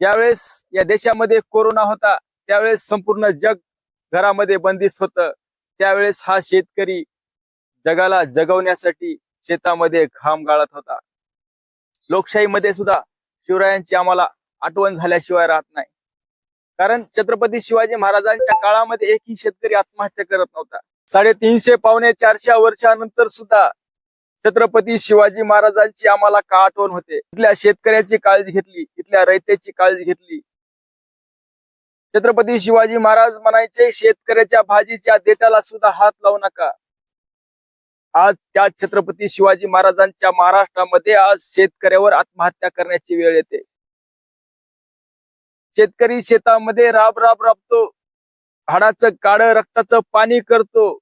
ज्यावेळेस या देशामध्ये कोरोना होता त्यावेळेस संपूर्ण जग घरामध्ये बंदिस्त होतं. त्यावेळेस हा शेतकरी जगाला जगवण्यासाठी शेतामध्ये घाम गाळत होता. लोकशाहीमध्ये सुद्धा शिवरायांची आम्हाला आठवण झाल्याशिवाय राहत नाही. कारण छत्रपती शिवाजी महाराजांच्या काळामध्ये एकही शेतकरी आत्महत्या करत नव्हता. साडेतीनशे पावणे चारशे वर्षानंतर सुद्धा छत्रपती शिवाजी महाराजांची आम्हाला का आठवण होते? इथल्या शेतकऱ्याची काळजी घेतली इथल्या रयतेची काळजी घेतली. छत्रपती शिवाजी महाराज म्हणायचे शेतकऱ्याच्या भाजीच्या देठाला सुद्धा हात लावू नका. आज त्या छत्रपती शिवाजी महाराजांच्या महाराष्ट्रामध्ये आज शेतकऱ्यावर आत्महत्या करण्याची वेळ येते. शेतकरी शेतामध्ये राब राब राबतो. हाडाचं काळ रक्ताचं पाणी करतो.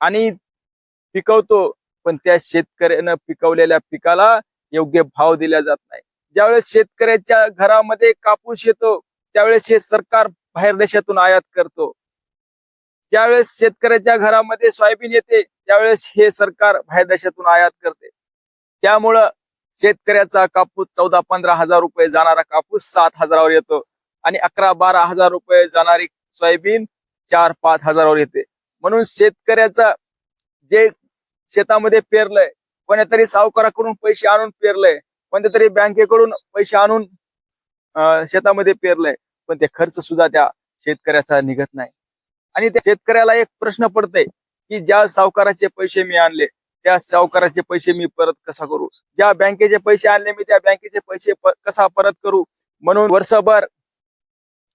आणि पिकवतो. पण त्या शेतकऱ्यानं पिकवलेल्या पिकाला योग्य भाव दिला जात नाही. ज्यावेळेस शेतकऱ्याच्या घरामध्ये कापूस येतो त्यावेळेस हे सरकार बाहेर देशातून आयात करतो. ज्यावेळेस शेतकऱ्याच्या घरामध्ये सोयाबीन येते त्यावेळेस हे सरकार बाहेर देशातून आयात करते. त्यामुळं शेतकऱ्याचा कापूस चौदा पंधरा हजार रुपये जाणारा कापूस सात हजारावर येतो आणि अकरा बारा हजार रुपये जाणारी सोयाबीन चार पाच हजारावर येते. म्हणून शेतकऱ्याचा जे शेतामध्ये पेरलंय. कोणत्यातरी सावकाराकडून पैसे आणून पेरलंय. कोणत्यातरी बँकेकडून पैसे आणून शेतामध्ये पेरलंय. पण ते खर्च सुद्धा त्या शेतकऱ्याचा निघत नाही. आणि त्या शेतकऱ्याला एक प्रश्न पडतोय की ज्या सावकाराचे पैसे मी आणले त्या सावकाराचे पैसे मी परत कसा करू? ज्या बँकेचे पैसे आणले मी त्या बँकेचे पैसे कसा परत करू? म्हणून वर्षभर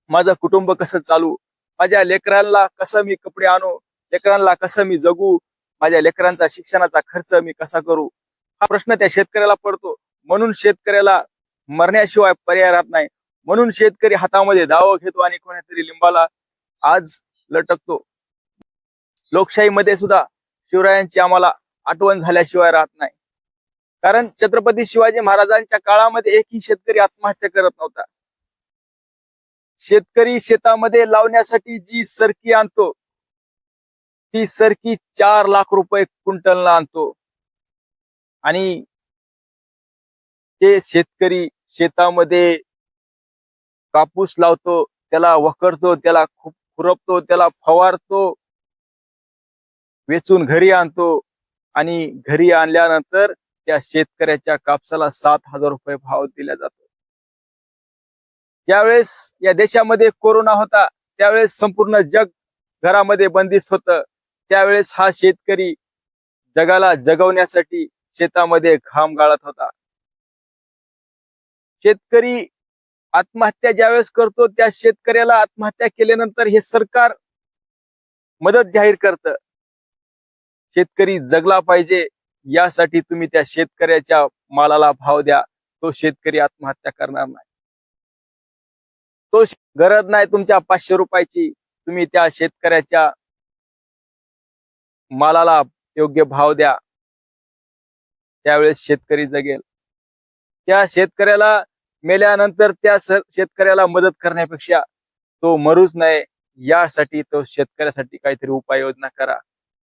माझं कुटुंब कसं चालू? माझ्या लेकरांना कसं मी कपडे आणू? लेकरांना कसं मी जगू? माझ्या लेकरांचा शिक्षणाचा खर्च मी कसा करू? हा प्रश्न त्या शेतकऱ्याला पडतो. म्हणून शेतकऱ्याला मरण्याशिवाय पर्याय राहत नाही. म्हणून शेतकरी हातामध्ये दावा घेतो आणि कोणीतरी लिंबाला आज लटकतो. लोकशाहीमध्ये सुद्धा शिवरायांची आम्हाला आठवण झाल्याशिवाय राहत नाही. कारण छत्रपती शिवाजी महाराजांच्या काळामध्ये एकही शेतकरी आत्महत्या करत नव्हता. शेतकरी शेतामध्ये लावण्यासाठी जी सरकी आणतो ती सरकी चार लाख रुपये क्विंटलला आणतो. आणि ते शेतकरी शेतामध्ये कापूस लावतो त्याला वखरतो त्याला खुरपतो त्याला फवारतो वेचून घरी आणतो आणि घरी आणल्यानंतर त्या शेतकऱ्याच्या कापसाला सात हजार रुपये भाव दिला जातो. ज्यावेळेस या देशामध्ये कोरोना होता त्यावेळेस संपूर्ण जग घरामध्ये बंदिस्त होतं. त्यावेळेस हा शेतकरी जगाला जगवण्यासाठी शेतामध्ये घाम गाळत होता. शेतकरी आत्महत्या ज्यावेळेस करतो त्या शेतकऱ्याला आत्महत्या केल्यानंतर हे सरकार मदत जाहीर करतं. शेतकरी जगला पाहिजे यासाठी तुम्ही त्या शेतकऱ्याच्या मालाला भाव द्या. तो शेतकरी आत्महत्या करणार नाही. तो गरज नाही तुमच्या पाचशे रुपयाची तुम्ही त्या शेतकऱ्याच्या मालाला योग्य भाव द्या. त्यावेळेस शेतकरी जगेल. त्या शेतकऱ्याला मेल्यानंतर त्या शेतकऱ्याला मदत करण्यापेक्षा तो मरूच नये. यासाठी तो शेतकऱ्यासाठी काहीतरी उपाययोजना करा.